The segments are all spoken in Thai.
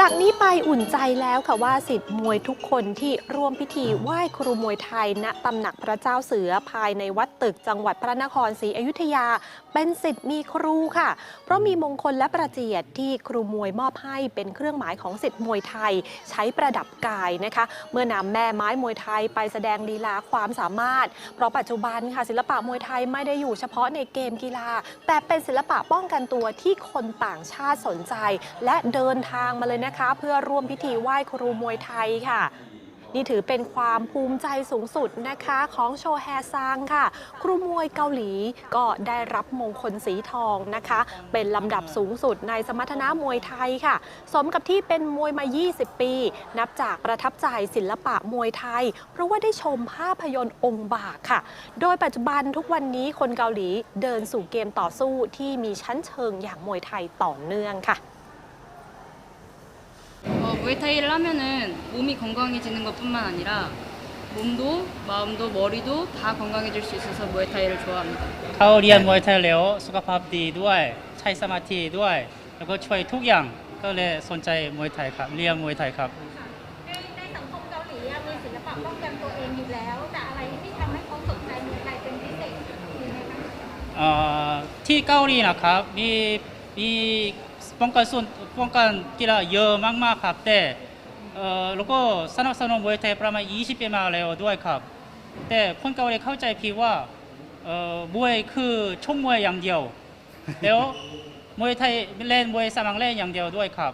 จากนี้ไปอุ่นใจแล้วค่ะว่าสิทธิ์มวยทุกคนที่ร่วมพิธีไหว้ครูมวยไทย ณตำหนักพระเจ้าเสือภายในวัดตึกจังหวัดพระนครศรีอยุธยา เป็นสิทธิ์มีครูค่ะ เพราะมีมงคลและประเจียดที่ครูมวยมอบให้เป็นเครื่องหมายของสิทธิ์มวยไทย ใช้ประดับกายนะคะ เมื่อนำแม่ไม้มวยไทยไปแสดงลีลาความสามารถ เพราะปัจจุบันค่ะศิลปะมวยไทยไม่ได้อยู่เฉพาะในเกมกีฬา แต่เป็นศิลปะป้องกันตัวที่คนต่างชาติสนใจ และเดินทางมาเลยนะคะ เพื่อร่วมพิธีไหว้ครูมวยไทยค่ะนี่ถือเป็นความภูมิใจสูงสุดนะคะของโชแฮซางค่ะ ครูมวยเกาหลีก็ได้รับมงคลสีทองนะคะ เป็นลำดับสูงสุดในสมรรถนะมวยไทยค่ะ สมกับที่เป็นมวยมา 20 ปี นับจากประทับใจศิลปะมวยไทย เพราะว่าได้ชมภาพยนตร์องค์บากค่ะ โดยปัจจุบันทุกวันนี้คนเกาหลีเดินสู่เกมต่อสู้ที่มีชั้นเชิงอย่างมวยไทยต่อเนื่องค่ะ, 무에타이를 하면은 몸이 건강해지는 것뿐만 아니라 몸도 마음도 머리도 다 건강해질 수 있어서 무에타이를 좋아합니다. เขาเรียนมวยไทยแล้วสุขภาพดีด้วย ใช้สมาธิด้วย แล้วก็ช่วยทุกอย่างก็เลยสนใจมวยไทยครับ เรียนมวยไทยครับ ในในสังคมเกาหลีอะมีศิลปะป้องกันตัวเองอยู่แล้ว แต่อะไรที่ทำให้เขาสนใจมวยไทยเป็นพิเศษมีไหมคะ เอ่อที่เกาหลีนะครับมีมี ป้องกันส่วนป้องกันกีฬาเยอะมากๆครับแต่เอ่อแล้วก็สนับสนุนมวยไทยประมาณ 20 ปีมาแล้วด้วยครับ แต่คนเกาหลีเข้าใจผิดว่าเอ่อมวยคือชกมวยอย่างเดียวแล้วมวยไทยเล่นมวยสมัครเล่นอย่างเดียวด้วยครับ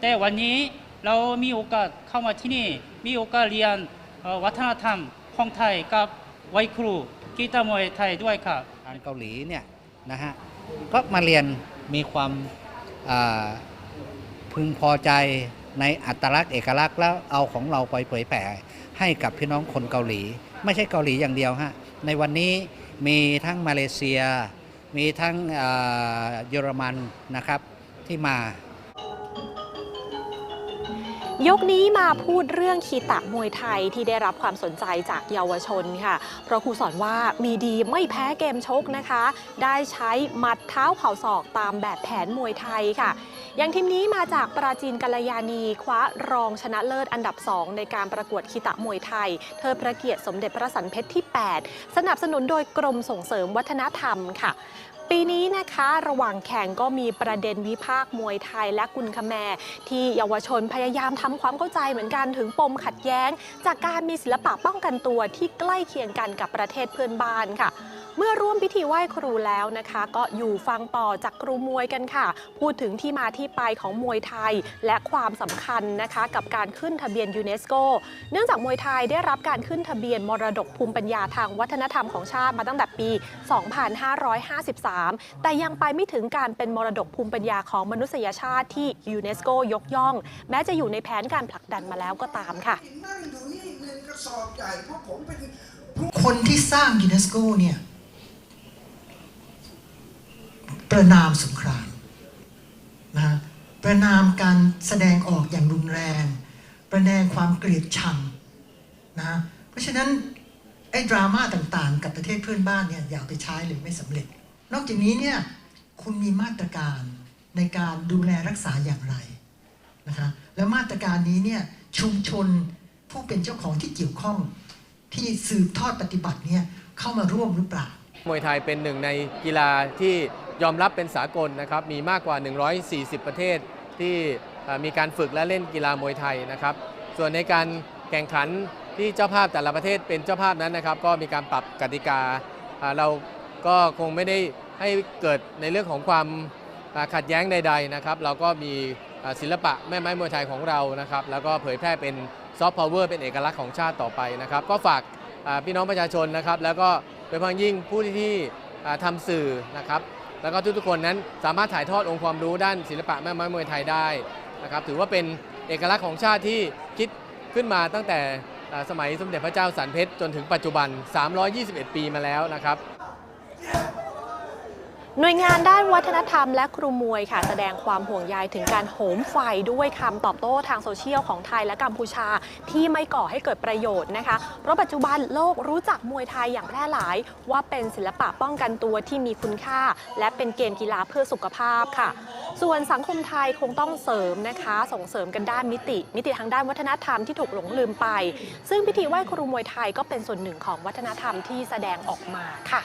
แต่วันนี้เรามีโอกาสเข้ามาที่นี่ มีโอกาสเรียนวัฒนธรรมของไทยกับไวยครูกีตาร์มวยไทยด้วยครับทางเกาหลีเนี่ยนะฮะก็มาเรียนมีความ พึงพอใจในอัตลักษณ์เอกลักษณ์แล้วเอาของเราไปเผยแผ่ให้กับพี่น้องคนเกาหลี ไม่ใช่เกาหลีอย่างเดียวฮะในวันนี้มีทั้งมาเลเซีย มีทั้งเยอรมันนะครับที่มา ยกนี้มาพูดเรื่องคีตะมวยไทยที่ได้รับความสนใจจากเยาวชนค่ะ เพราะครูสอนว่ามีดีไม่แพ้เกมชกนะคะ ได้ใช้หมัดเท้าเข่าศอกตามแบบแผนมวยไทยค่ะ อย่างทีมนี้มาจากปราจีนกัลยาณีคว้ารองชนะเลิศอันดับ 2 ในการประกวดคีตะมวยไทย เธอพระเกียรติสมเด็จพระสันเพชรที่ 8 สนับสนุนโดยกรมส่งเสริมวัฒนธรรมค่ะ ปีนี้นะคะระหว่างแข่งก็มีประเด็นวิพากษ์มวยไทยและกุนคแมร์ที่เยาวชนพยายามทำความเข้าใจเหมือนกันถึงปมขัดแย้ง จากการมีศิลปะป้องกันตัวที่ใกล้เคียงกันกับประเทศเพื่อนบ้านค่ะเมื่อร่วมพิธีไหว้ครูแล้วนะคะ ก็อยู่ฟังต่อจากครูมวยกันค่ะ พูดถึงที่มาที่ไปของมวยไทย และความสำคัญนะคะกับการขึ้นทะเบียนยูเนสโก เนื่องจากมวยไทยได้รับการขึ้นทะเบียนมรดกภูมิปัญญาทางวัฒนธรรมของชาติมาตั้งแต่ปี 2553 แต่ยังไปไม่ถึงการเป็นมรดกภูมิปัญญาของมนุษยชาติที่ยูเนสโกยกย่อง แม้จะอยู่ในแผนการผลักดันมาแล้วก็ตามค่ะคนที่สร้างยูเนสโกเนี่ย ประนามสงครามนะฮะประนามการแสดงออกอย่างรุนแรง ประนามความเกลียดชังนะฮะเพราะฉะนั้นไอ้ดราม่าต่างๆ กับประเทศเพื่อนบ้านเนี่ยอย่าไปใช้เลยไม่สำเร็จ นอกจากนี้เนี่ยคุณมีมาตรการในการดูแลรักษาอย่างไรนะคะแล้วมาตรการนี้เนี่ยชุมชนผู้เป็นเจ้าของที่เกี่ยวข้อง ที่สืบทอดปฏิบัติเนี่ยเข้ามาร่วมหรือเปล่ามวยไทยเป็นหนึ่งในกีฬาที่ ยอมรับเป็นสากลนะครับมีมากกว่า 140 ประเทศที่มีการฝึกและเล่นกีฬามวยไทยนะครับ ส่วนในการแข่งขันที่เจ้าภาพแต่ละประเทศเป็นเจ้าภาพนั้นนะครับ ก็มีการปรับกติกา เราก็คงไม่ได้ให้เกิดในเรื่องของความขัดแย้งใด ๆนะครับ เราก็มีศิลปะแม่ไม้มวยไทยของเรานะครับ แล้วก็เผยแพร่เป็นซอฟต์พาวเวอร์เป็นเอกลักษณ์ของชาติต่อไปนะครับ ก็ฝากพี่น้องประชาชนนะครับ แล้วก็โดยเฉพาะยิ่งผู้ที่ที่อ่าทำสื่อนะครับ แล้วก็ทุกๆคนนั้นสามารถถ่ายทอดองค์ความรู้ด้านศิลปะแม่ไม้มวยไทยได้นะครับถือว่าเป็นเอกลักษณ์ของชาติที่คิดขึ้นมาตั้งแต่สมัยสมเด็จพระเจ้าสันเพชรจนถึงปัจจุบัน 321 ปีมาแล้วนะครับ หน่วยงานด้านวัฒนธรรมและครูมวยค่ะ แสดงความห่วงใยถึงการโหมไฟด้วยคำตอบโต้ทางโซเชียลของไทยและกัมพูชา ที่ไม่ก่อให้เกิดประโยชน์นะคะ เพราะปัจจุบันโลกรู้จักมวยไทยอย่างแพร่หลาย ว่าเป็นศิลปะป้องกันตัวที่มีคุณค่า และเป็นเกมกีฬาเพื่อสุขภาพค่ะ ส่วนสังคมไทยคงต้องเสริมนะคะ ส่งเสริมกันด้านมิติ มิติทางด้านวัฒนธรรมที่ถูกหลงลืมไป ซึ่งพิธีไหว้ครูมวยไทยก็เป็นส่วนหนึ่งของวัฒนธรรมที่แสดงออกมาค่ะ